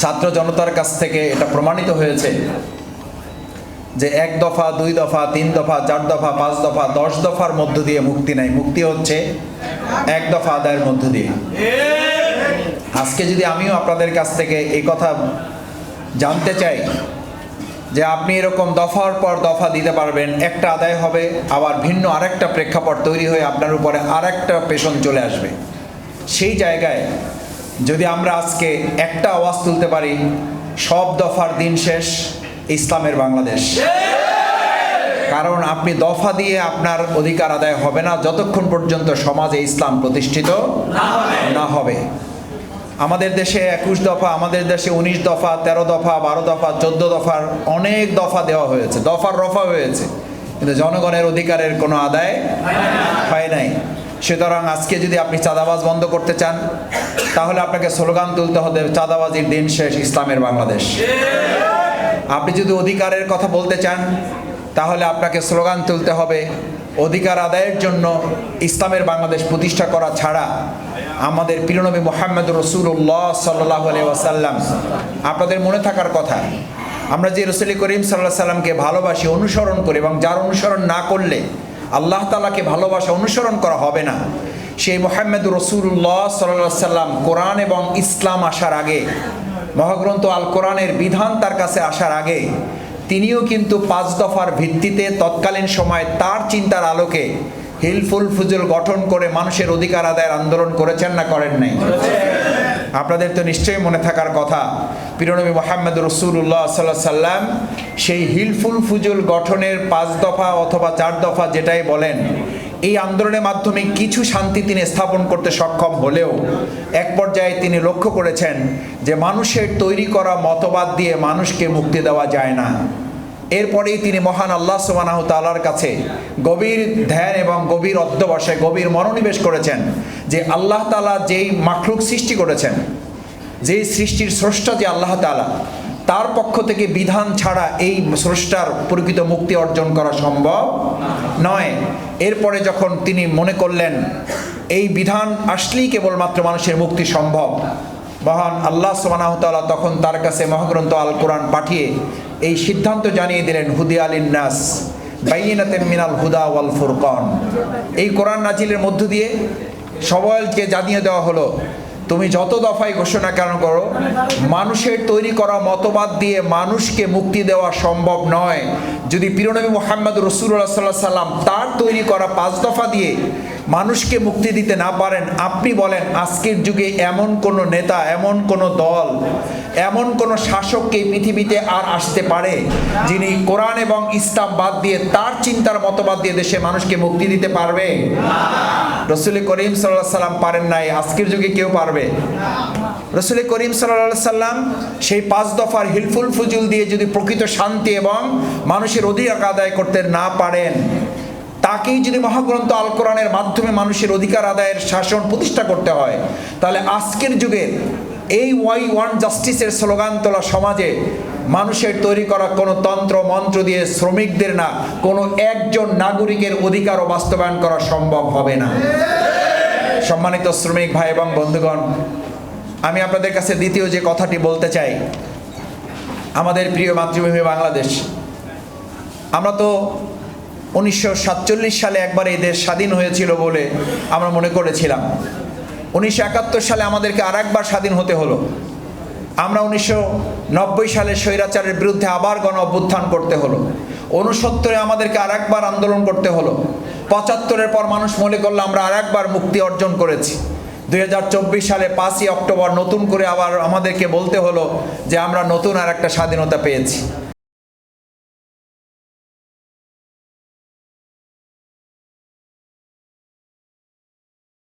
ছাত্র জনতার কাছ থেকে এটা প্রমাণিত হয়েছে যে এক দফা, দুই দফা, তিন দফা, চার দফা, পাঁচ দফা, দশ দফার মধ্য দিয়ে মুক্তি নাই। মুক্তি হচ্ছে এক দফা আদায়ের মধ্য দিয়ে। আজকে যদি আমিও আপনাদের কাছ থেকে এই কথা জানতে চাই যে আপনি এরকম দফার পর দফা দিতে পারবেন, একটা আদায় হবে, আবার ভিন্ন আরেকটা প্রেক্ষাপট তৈরি হয়ে আপনার উপরে আরেকটা পেশন চলে আসবে। সেই জায়গায় যদি আমরা আজকে একটা আওয়াজ তুলতে পারি, সব দফার দিন শেষ ইসলামের বাংলাদেশ। কারণ আপনি দফা দিয়ে আপনার অধিকার আদায় হবে না, যতক্ষণ পর্যন্ত সমাজে ইসলাম প্রতিষ্ঠিত না হবে। আমাদের দেশে একুশ দফা, আমাদের দেশে উনিশ দফা, তেরো দফা, বারো দফা, চোদ্দ দফার অনেক দফা দেওয়া হয়েছে, দফার রফা হয়েছে। কিন্তু জনগণের অধিকারের কোনো আদায় হয় নাই। সুতরাং আজকে যদি আপনি চাঁদাবাজ বন্ধ করতে চান, তাহলে আপনাকে স্লোগান তুলতে হবে চাঁদাবাজির দিন শেষ, ইসলামের বাংলাদেশ। আপনি যদি অধিকারের কথা বলতে চান, তাহলে আপনাকে স্লোগান তুলতে হবে অধিকার আদায়ের জন্য ইসলামের বাংলাদেশ প্রতিষ্ঠা করা ছাড়া আমাদের প্রিয়নবী মোহাম্মদ রসুল্লাহ সাল্লাহ আলি ওয়াসাল্লাম। আপনাদের মনে থাকার কথা, আমরা যে রসুল করিম সাল্লাহ সাল্লামকে ভালোবাসি, অনুসরণ করি এবং যার অনুসরণ না করলে আল্লাহ তালাকে ভালোবাসা অনুসরণ করা হবে না। সেই মোহাম্মদ রসুল্লাহ সাল্লাহ সাল্লাম কোরআন এবং ইসলাম আসার আগে, মহাগ্রন্থ আল কোরআনের বিধান তার কাছে আসার আগে, তিনিও কিন্তু পাঁচ দফার ভিত্তিতে তৎকালীন সময় তার চিন্তার আলোকে হিলফুল ফুজুল গঠন করে মানুষের অধিকার আদায়ের আন্দোলন করেছেন না করেন নাই? আপনাদের তো নিশ্চয়ই মনে থাকার কথা পিরনবী মোহাম্মদ রসুল্লাহ সাল্লাহ সাল্লাম সেই হিলফুল ফুজুল গঠনের পাঁচ দফা অথবা চার দফা যেটাই বলেন, এই আন্দোলনের মাধ্যমে কিছু শান্তি তিনি স্থাপন করতে সক্ষম হলেও এক পর্যায়ে তিনি লক্ষ্য করেছেন যে মানুষের তৈরি করা মতবাদ দিয়ে মানুষকে মুক্তি দেওয়া যায় না। এরপরেই তিনি মহান আল্লাহ সুবানাহ তালার কাছে গভীর ধ্যান এবং গভীর অধ্যবসায়, গভীর মনোনিবেশ করেছেন যে আল্লাহ তালা যেই মাখলুক সৃষ্টি করেছেন যেই সৃষ্টির স্রষ্টা যে আল্লাহ তালা তার পক্ষ থেকে বিধান ছাড়া এই স্রষ্টার প্রকৃত মুক্তি অর্জন করা সম্ভব নয়। এরপরে যখন তিনি মনে করলেন, এই বিধান আসলেই কেবলমাত্র মানুষের মুক্তি সম্ভব, মহান আল্লাহ সোমানাহতালা তখন তার কাছে মহাগ্রন্থ আল কোরআন পাঠিয়ে এই সিদ্ধান্ত জানিয়ে দিলেন হুদি আলিন নাস বাইনাতে মিনাল হুদা ওয়াল ফুরকন। এই কোরআন নাজিলের মধ্য দিয়ে সবাইকে জানিয়ে দেওয়া হলো তুমি যত দফায় ঘোষণা কেন করো? মানুষের তৈরি করা মতবাদ দিয়ে মানুষকে মুক্তি দেওয়া সম্ভব নয়। যদি পিরনবী মোহাম্মদ রসুল্লাহ সাল্লাহ সাল্লাম তার তৈরি করা পাঁচ দফা দিয়ে মানুষকে মুক্তি দিতে না পারেন, আপনি বলেন, আজকের যুগে এমন কোনো নেতা, এমন কোনো দল, এমন কোনো শাসককে পৃথিবীতে আর আসতে পারে যিনি কোরআন এবং ইসলাম বাদ দিয়ে তার চিন্তার মতবাদ দিয়ে দেশে মানুষকে মুক্তি দিতে পারবে? রসুল করিম সাল্লাহ সাল্লাম পারেন নাই, আজকের যুগে কেউ পারবে? রসুল করিম সাল্লাহ সাল্লাম সেই পাঁচ দফার হিলফুল ফুজুল দিয়ে যদি প্রকৃত শান্তি এবং মানুষের অধিকার আদায় করতে না পারেন তাকেই যদি মহাগ্রন্থ আল কোরআনের মাধ্যমে মানুষের অধিকার আদায়ের শাসন প্রতিষ্ঠা করতে হয়, তাহলে আজকের যুগে এই ওয়াই ওয়ান জাস্টিসের স্লোগান তোলা সমাজে মানুষের তৈরি করা কোনো তন্ত্র, মন্ত্র দিয়ে শ্রমিকদের না, কোনো একজন নাগরিকের অধিকারও বাস্তবায়ন করা সম্ভব হবে না। সম্মানিত শ্রমিক ভাই এবং বন্ধুগণ, আমি আপনাদের কাছে দ্বিতীয় যে কথাটি বলতে চাই, আমাদের প্রিয় মাতৃভূমি বাংলাদেশ। আমরা তো উনিশশো সাতচল্লিশ সালে একবার এই দেশ স্বাধীন হয়েছিল বলে আমরা মনে করেছিলাম। উনিশশো একাত্তর সালে আমাদেরকে আর একবার স্বাধীন হতে হলো। আমরা উনিশশো নব্বই সালে স্বৈরাচারের বিরুদ্ধে আবার গণ অভ্যুত্থান করতে হলো। উনসত্তরে আমাদেরকে আর একবার আন্দোলন করতে হলো। পঁচাত্তরের পর মানুষ মনে করল আমরা আর একবার মুক্তি অর্জন করেছি। দু হাজার চব্বিশ সালে পাঁচই অক্টোবর নতুন করে আবার আমাদেরকে বলতে হলো যে আমরা নতুন আর একটা স্বাধীনতা পেয়েছি।